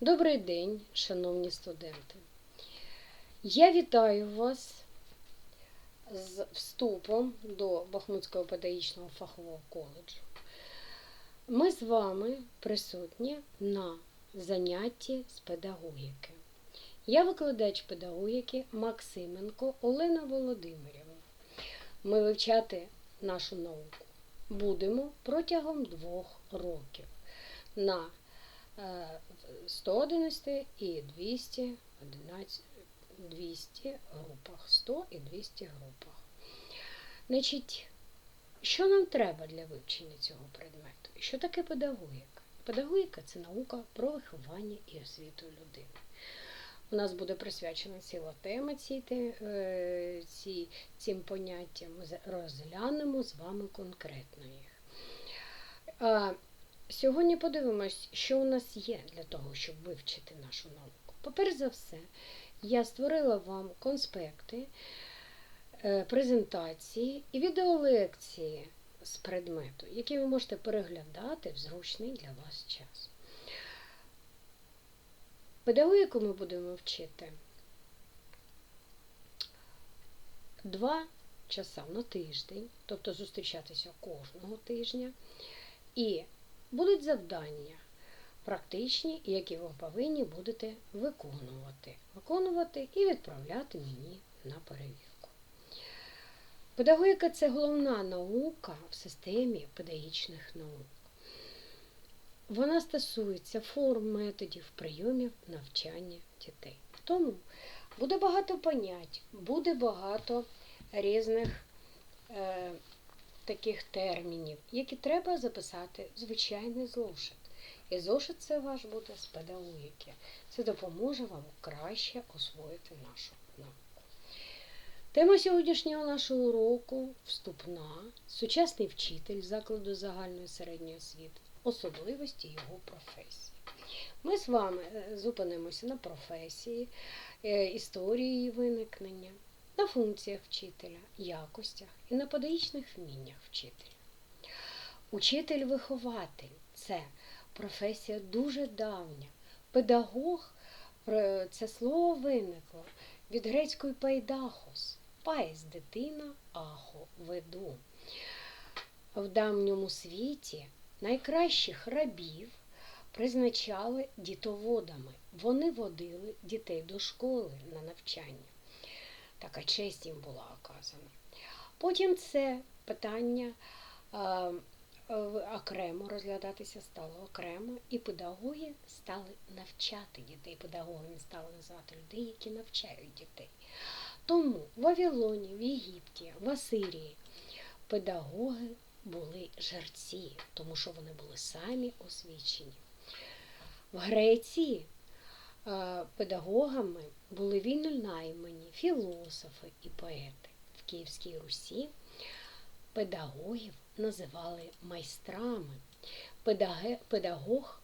Добрий день, шановні студенти. Я вітаю вас з вступом до Бахмутського педагогічного фахового коледжу. Ми з вами присутні на занятті з педагогіки. Я викладач педагогіки Максименко Олена Володимирівна. Ми вивчати нашу науку будемо протягом двох років на 111 і 211, 200 групах. 100 і 200 групах. Значить, що нам треба для вивчення цього предмету? Що таке педагогіка? Педагогіка це наука про виховання і освіту людини. У нас буде присвячена ціла тема те- е, ці, цим поняттям. Розглянемо з вами конкретно їх. Сьогодні подивимось, що у нас є для того, щоб вивчити нашу науку. Поперш за все, я створила вам конспекти, е, презентації і відеолекції з предмету, які ви можете переглядати в зручний для вас час. Педагогіку ми будемо вчити два часа на тиждень, тобто зустрічатися кожного тижня. І будуть завдання практичні, які ви повинні будете виконувати. Виконувати і відправляти мені на перевірку. Педагогіка це головна наука в системі педагогічних наук. Вона стосується форм, методів, прийомів навчання дітей. Тому буде багато понять, буде багато різних е, таких термінів, які треба записати звичайний зошит. І зошит це ваш буде з педагогіки. Це допоможе вам краще освоїти нашу науку. Тема сьогоднішнього нашого уроку вступна, сучасний вчитель закладу загальної середньої освіти, особливості його професії. Ми з вами е, зупинимося на професії, е, історії її виникнення, на функціях вчителя, якостях і на педагогічних вміннях вчителя. Учитель-вихователь це професія дуже давня. Педагог е, це слово виникло від грецької пайдахос, паїс дитина, ахо веду. В давньому світі найкращих рабів призначали дітоводами. Вони водили дітей до школи на навчання. Така честь їм була оказана. Потім це питання е, е, окремо розглядатися стало окремо, і педагоги стали навчати дітей. Педагогами стали називати людей, які навчають дітей. Тому в Вавилоні, в Єгипті, в Асирії педагоги були жерці, тому що вони були самі освічені. В Греції педагогами були вільно наймані філософи і поети. В Київській Русі педагогів називали майстрами. Педагог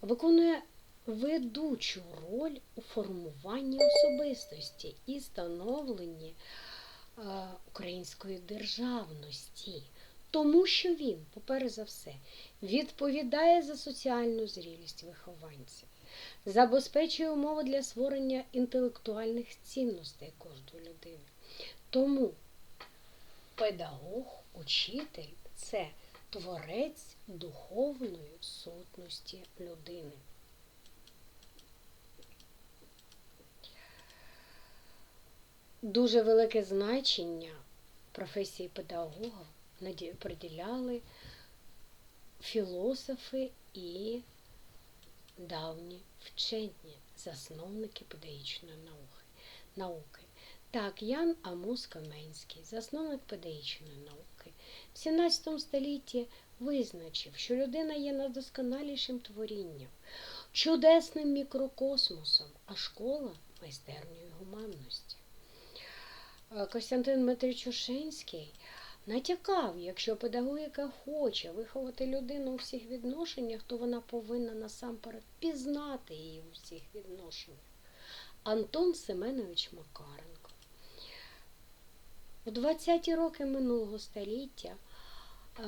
виконує ведучу роль у формуванні особистості і становленні е, української державності, тому що він, поперед за все, відповідає за соціальну зрілість вихованців, забезпечує умови для створення інтелектуальних цінностей кожної людини. Тому педагог, учитель це творець духовної сутності людини. Дуже велике значення професії педагога приділяли філософи і давні вчені, засновники педагогічної науки. науки. Так, Ян Амос Каменський, засновник педагогічної науки, в 17 столітті визначив, що людина є найдосконалішим творінням, чудесним мікрокосмосом, а школа майстернею гуманності. Е, Костянтин Дмитрич Ушинський натякав, якщо педагогіка хоче виховати людину у всіх відношеннях, то вона повинна насамперед пізнати її у всіх відношеннях. Антон Семенович Макаренко. У 20-ті роки минулого століття е,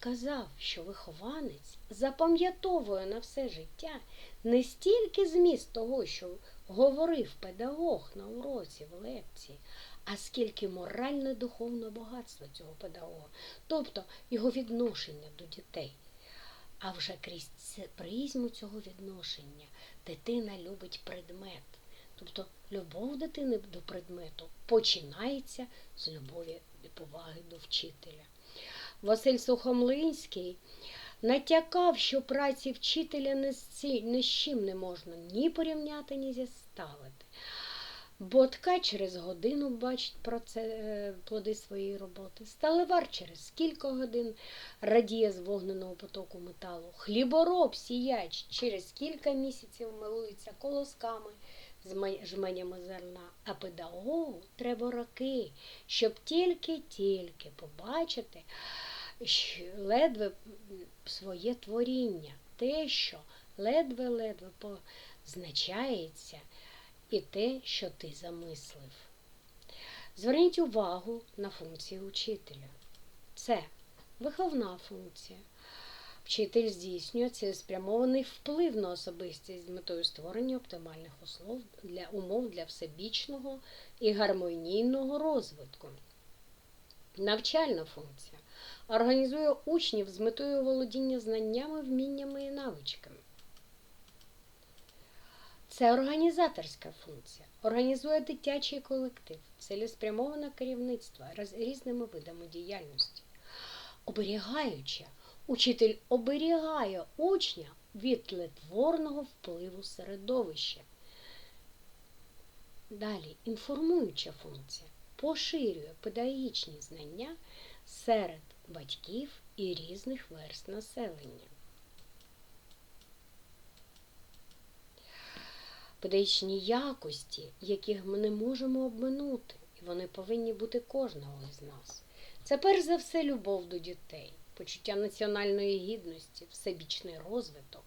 казав, що вихованець запам'ятовує на все життя не стільки зміст того, що говорив педагог на уроці в лекції, а скільки моральне духовне багатство цього педагога, тобто його відношення до дітей. А вже крізь призму цього відношення дитина любить предмет. Тобто любов дитини до предмету починається з любові і поваги до вчителя. Василь Сухомлинський натякав, що праці вчителя ні з чим не можна ні порівняти, ні зіставити. Бо ткач через годину бачить про це е, плоди своєї роботи. Сталевар через кілька годин радіє з вогненого потоку металу. Хлібороб сіяч через кілька місяців милується колосками з жменями зерна. А педагогу треба роки, щоб тільки-тільки побачити ледве своє творіння, те, що ледве-ледве позначається і те, що ти замислив. Зверніть увагу на функції учителя. Це виховна функція. Вчитель здійснює цілеспрямований вплив на особистість з метою створення оптимальних услов для умов для всебічного і гармонійного розвитку. Навчальна функція організує учнів з метою володіння знаннями, вміннями і навичками. Це організаторська функція. Організує дитячий колектив, цілеспрямоване керівництво різними видами діяльності. Оберігаючи, учитель оберігає учня від тлетворного впливу середовища. Далі інформуюча функція поширює педагогічні знання серед батьків і різних верст населення. Педагогічні якості, яких ми не можемо обминути, і вони повинні бути кожного з нас. Це перш за все любов до дітей, почуття національної гідності, всебічний розвиток.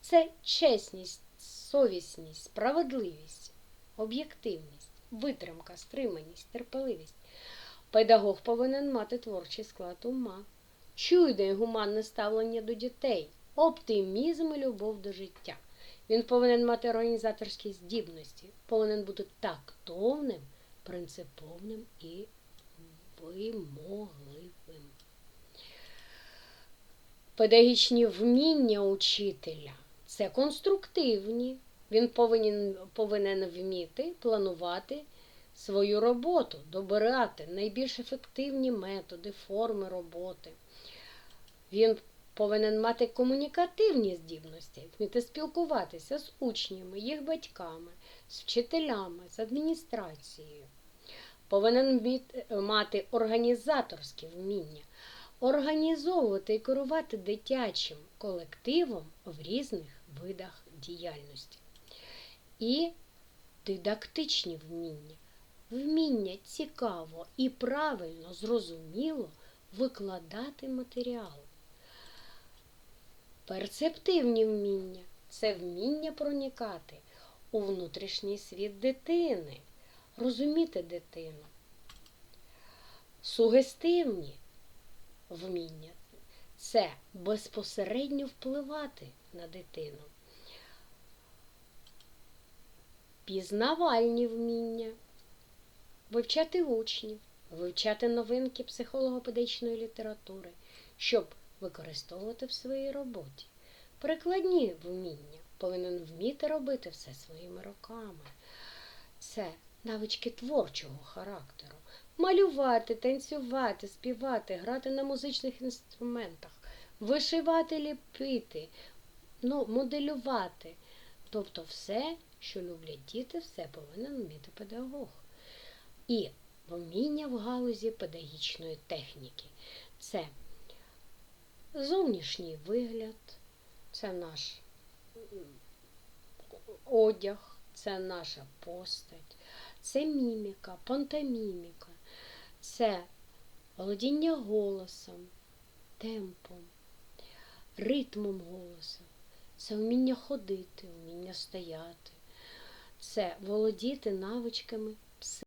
Це чесність, совісність, справедливість, об'єктивність, витримка, стриманість, терпеливість. Педагог повинен мати творчий склад ума, чуйне гуманне ставлення до дітей, оптимізм і любов до життя. Він повинен мати організаторські здібності, повинен бути тактовним, принциповним і вимогливим. Педагогічні вміння учителя це конструктивні. Він повинен, повинен вміти планувати свою роботу, добирати найбільш ефективні методи, форми роботи. Він повинен мати комунікативні здібності, вміти спілкуватися з учнями, їх батьками, з вчителями, з адміністрацією. Повинен мати організаторські вміння, організовувати і керувати дитячим колективом в різних видах діяльності. І дидактичні вміння. Вміння цікаво і правильно, зрозуміло викладати матеріал. Перцептивні вміння це вміння проникати у внутрішній світ дитини, розуміти дитину. Сугестивні вміння це безпосередньо впливати на дитину. Пізнавальні вміння вивчати учнів, вивчати новинки психолого-педагогічної літератури, щоб використовувати в своїй роботі. Прикладні вміння повинен вміти робити все своїми руками. Це навички творчого характеру. Малювати, танцювати, співати, грати на музичних інструментах, вишивати, ліпити, ну, моделювати. Тобто все, що люблять діти, все повинен вміти педагог. І вміння в галузі педагогічної техніки. Це зовнішній вигляд, це наш одяг, це наша постать, це міміка, пантоміміка, це володіння голосом, темпом, ритмом голосу, це вміння ходити, вміння стояти, це володіти навичками